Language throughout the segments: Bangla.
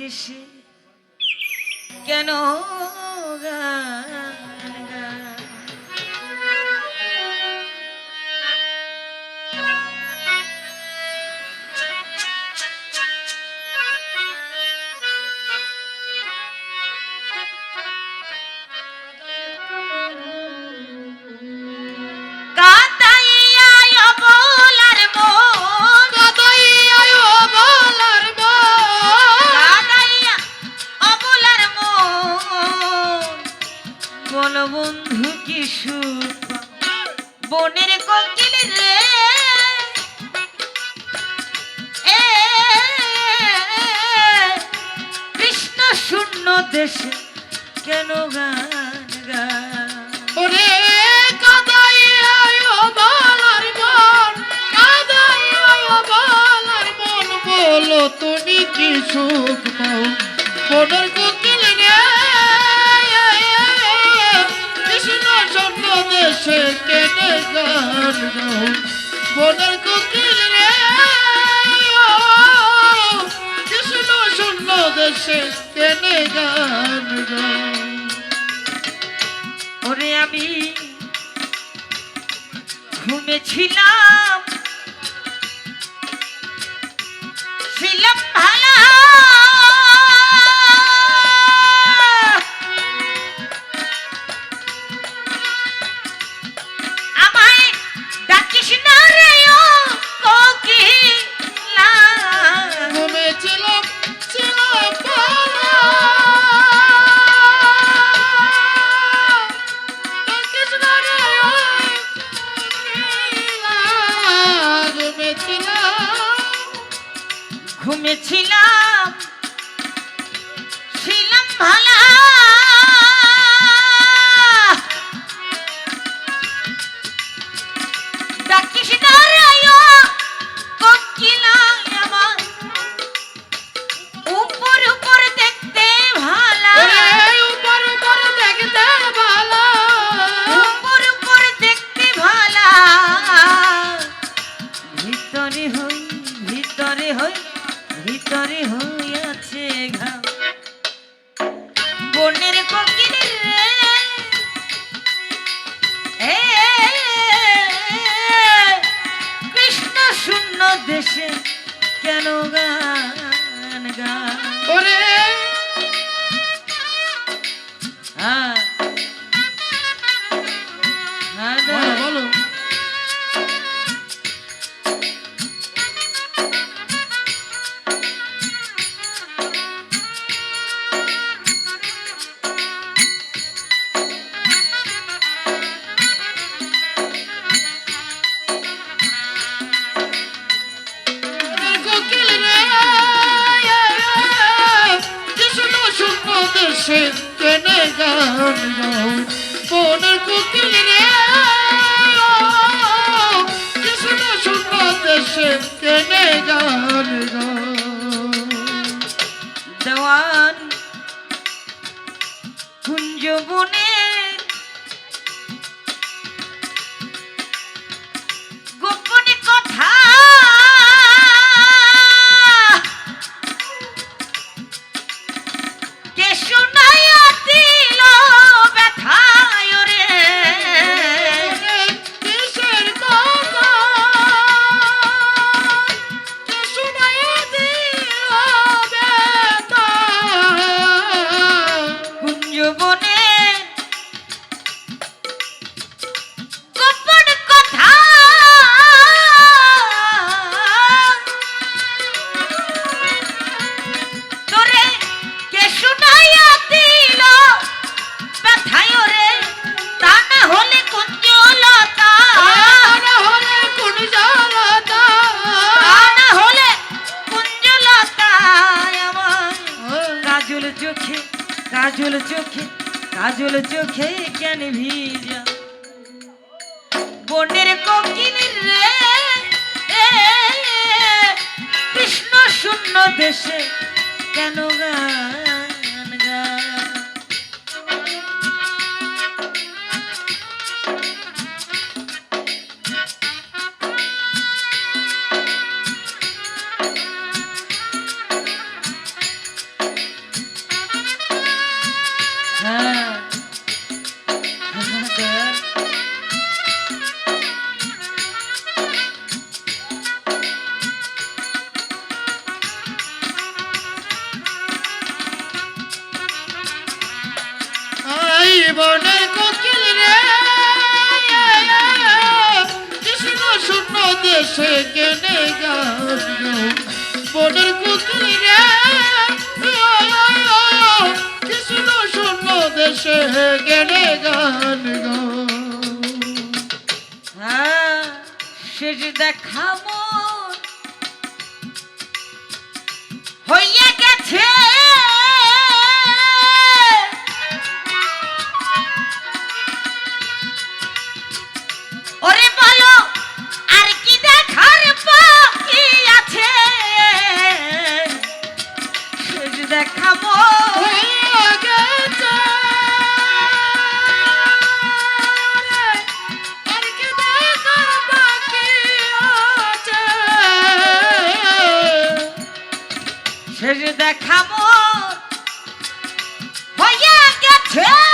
দেশে। কেন গান শূন্য দেশে কেন গান গান তুমি কি সুখ কোকিল কৃষ্ণ জন্ম দেশে কেনে গান গাও? কোকিল দেশে কেনে গান ওরে আমি ঘুমেছিলাম। ভিতরে হই ভিতরে হই ভিতরে হই ঘাম। বনের কোকিল কৃষ্ণ শূন্য দেশে কেন গান গান ওরে। হ্যাঁ। দেশে কেনে গান বনের কোকিল রে কৃষ্ণ শূন্য দেশে কেনে গান চোখে, কাজল চোখে কাজল চোখে কেন ভিজা? বনের কোকিলের রে কৃষ্ণ শূন্য দেশে কেন গান জীবনের কোকিল রে। কৃষ্ণ শূন্য দেশে কেনে বনের কোকিল রে। কৃষ্ণ শূন্য দেশে কেনে হইয়া দেখাবো। ভাইয়া গেছে।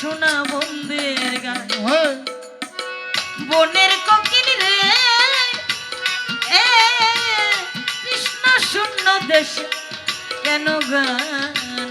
শোনা বন্ধের গান। হ্যাঁ। বনের কোকিল রে এ কৃষ্ণ শূন্য দেশ কেন গান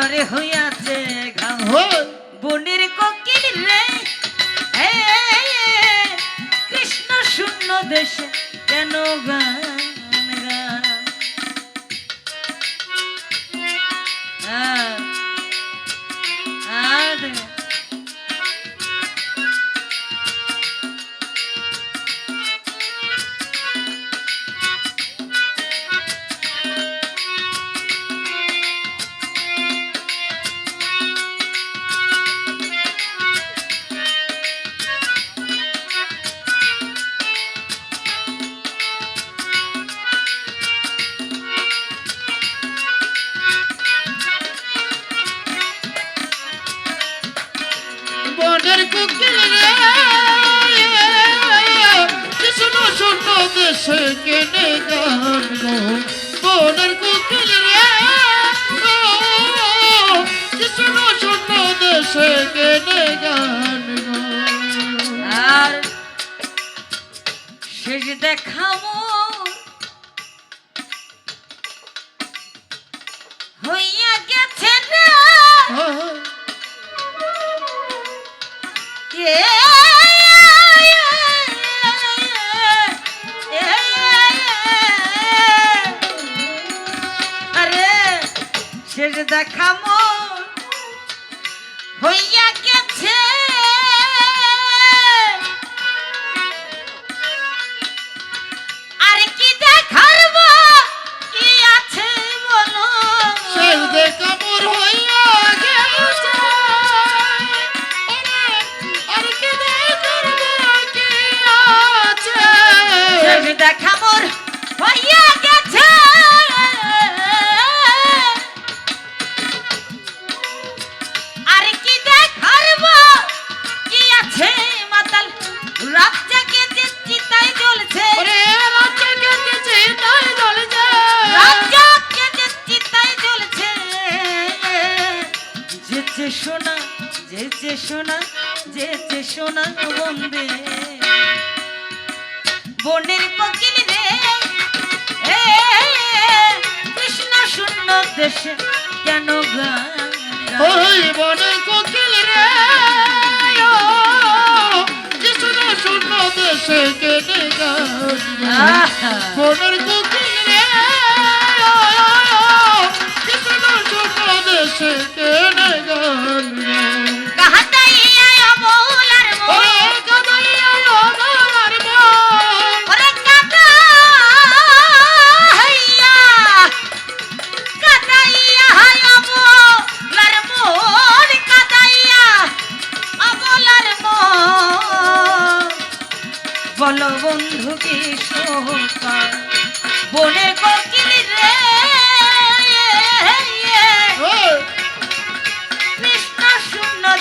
ভিতরে হইয়াছে ঘাম বনের কোকিল রে কৃষ্ণ শূন্য দেশে কেন গান দেশে কেনে গান বোনের কুকিল রে কৃষ্ণ শূন্য দেশে কেনে গান আর শেষ দেখাবো হইয়া গেছে না। হ্যাঁ। the come on. যেচে সোনা যেচে সোনা বন্দে বনের কোকিল রে এ কৃষ্ণ শূন্য দেশে কেন গান ওই বনের কোকিল রে কৃষ্ণ শূন্য দেশে কেন গান বনের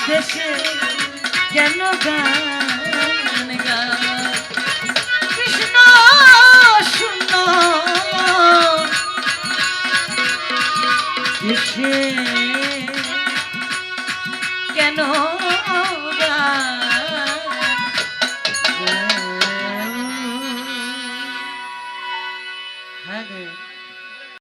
দেশে কেন গান